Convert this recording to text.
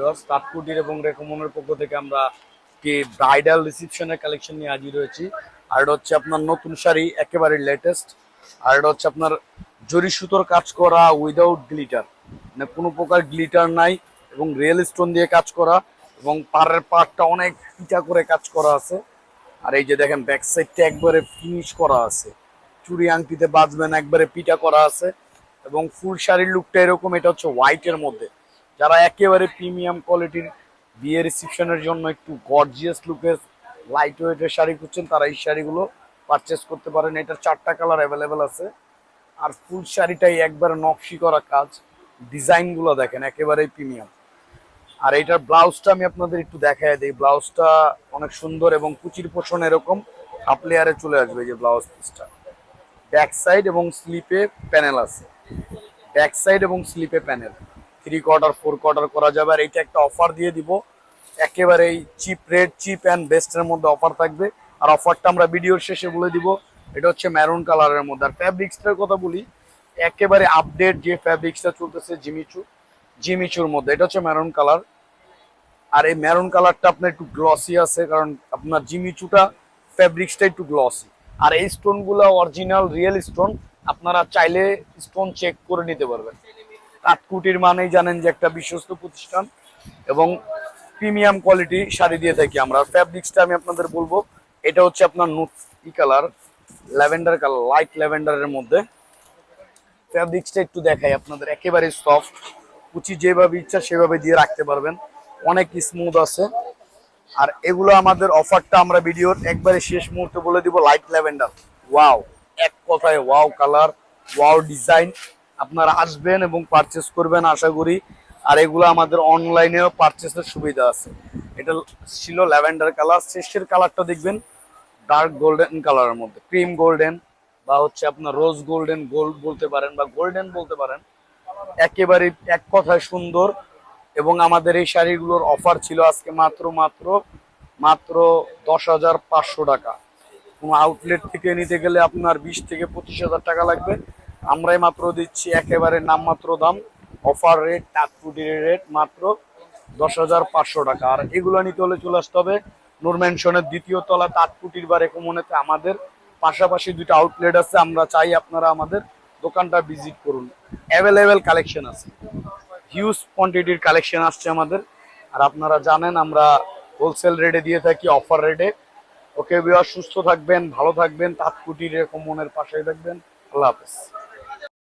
Viewers তাৎকুটির এবং রেকমনের পক্ষ থেকে আমরা কি ব্রাইডাল রিসেপশনের কালেকশন নিয়ে হাজির হয়েছি। আর এটা হচ্ছে আপনার নতুন শাড়ি, একেবারে লেটেস্ট আর এটা হচ্ছে আপনার জরি সুতোর কাজ করা উইদাউট গ্লিটার মানে কোনো প্রকার গ্লিটার নাই এবং রিয়েল স্টোন দিয়ে কাজ করা এবং পাড়ের পাড়টা অনেক পিটা করে কাজ করা আছে। আর এই যে দেখেন ব্যাক সাইডটা একবারে ফিনিশ করা আছে। চুড়ি আংটিতে বাজবেন একবারে পিটা করা আছে। এবং ফুল শাড়ির লুকটা এরকম, এটা হচ্ছে হোয়াইটের মধ্যে। যারা একেবারে প্রিমিয়াম কোয়ালিটির বিয়ে রিসেপশনের জন্য একটু গর্জিয়াস লুকের লাইট ওয়েটের শাড়ি খুঁজছেন, তারা এই শাড়িগুলো পারচেস করতে পারেন। এটার চারটা কালার অ্যাভেলেবেল আছে। আর ফুল শাড়িটাই একবারে নকশি করা কাজ। ডিজাইনগুলো দেখেন, একেবারেই প্রিমিয়াম। আর এইটার ব্লাউজটা আমি আপনাদের একটু দেখায় দিই। ব্লাউজটা অনেক সুন্দর এবং কুচির পোষণ এরকম। হাফ লেয়ারে চলে আসবে যে ব্লাউজ পিসটা ব্যাক সাইড এবং স্লিপে প্যানেল আছে। ব্যাক সাইড এবং স্লিপে panel three quarter four quarter করা যাবে। আর এইটা একটা অফার দিয়ে দিব। একেবারেই চিপ রেট চিপ অ্যান্ড বেস্টের মধ্যে অফার থাকবে। আর অফারটা আমরা ভিডিওর শেষে বলে দিব। এটা হচ্ছে ম্যারুন কালারের মধ্যে। আর ফ্যাব্রিক্সটার কথা বলি, একেবারে আপডেট যে ফ্যাব্রিক্সটা চলতেছে জিমিচু, জিমিচুর মধ্যে। এটা হচ্ছে ম্যারুন কালার আর এই ম্যারুন কালারটা আপনার একটু গ্লসি আছে, কারণ আপনার জিমিচুটা ফ্যাব্রিক্সটা একটু গ্লসি আর এই স্টোনগুলো অরিজিনাল রিয়েল স্টোন আপনারা চাইলে স্টোন চেক করে নিতে পারবেন। কাঠকুটির মানেই জানেন যে একটা বিশ্বস্ত প্রতিষ্ঠান এবং প্রিমিয়াম কোয়ালিটি শাড়ি দিয়ে থাকি আমরা। ফ্যাব্রিক্সটা আমি আপনাদের বলব, এটা হচ্ছে আপনার nude colour, lavender colour light ল্যাভেন্ডারের মধ্যে। ফ্যাব্রিক্সটা একটু দেখাই আপনাদের, একেবারে সফট কুচি যেভাবে ইচ্ছা সেভাবে দিয়ে রাখতে পারবেন। অনেক স্মুথ আছে। আর এগুলো আমাদের অফারটা আমরা ভিডিওর একবারে শেষ মুহূর্তে বলে দিব লাইট ল্যাভেন্ডার। ওয়াও এক কথায় ওয়াও কালার ওয়াও ডিজাইন আপনারা আসবেন এবং পারচেস করবেন, আশা করি। আর এগুলো আমাদের অনলাইনেও পারচেসের সুবিধা আছে। এটা ছিল ল্যাভেন্ডার কালার। শেষের কালারটা দেখবেন ডার্ক গোল্ডেন কালারের মধ্যে। ক্রিম গোল্ডেন বা হচ্ছে আপনার রোজ গোল্ডেন গোল্ড বলতে পারেন বা গোল্ডেন বলতে পারেন। একেবারে এক কথায় সুন্দর। এবং আমাদের এই শাড়িগুলোর অফার ছিল আজকে মাত্র মাত্র মাত্র দশ হাজার পাঁচশো টাকা। কোনো আউটলেট থেকে নিতে গেলে আপনার বিশ থেকে পঁচিশ হাজার টাকা লাগবে। আমরাই মাত্র দিচ্ছি একেবারে নামমাত্র দাম। অফার রেট টাকপুটির রেট মাত্র দশ হাজার পাঁচশো টাকা। আর এগুলো নিতে হলে চলে আসতে হবে নূর ম্যানশনের দ্বিতীয় তলা তাঁতকুটির বা রেকমনেতে আমাদের। পাশাপাশি দুটো আউটলেট আছে, আমরা চাই আপনারা আমাদের দোকানটা ভিজিট করুন। অ্যাভেলেবেল কালেকশন আছে। হিউজ কোয়ান্টিটির কালেকশন আসছে আমাদের। আর আপনারা জানেন, আমরা হোলসেল রেটে দিয়ে থাকি অফার রেটে ওকে বিয়ার সুস্থ থাকবেন, ভালো থাকবেন তাঁতকুটির এরকম মনের পাশে থাকবেন। আল্লাহ হাফেজ।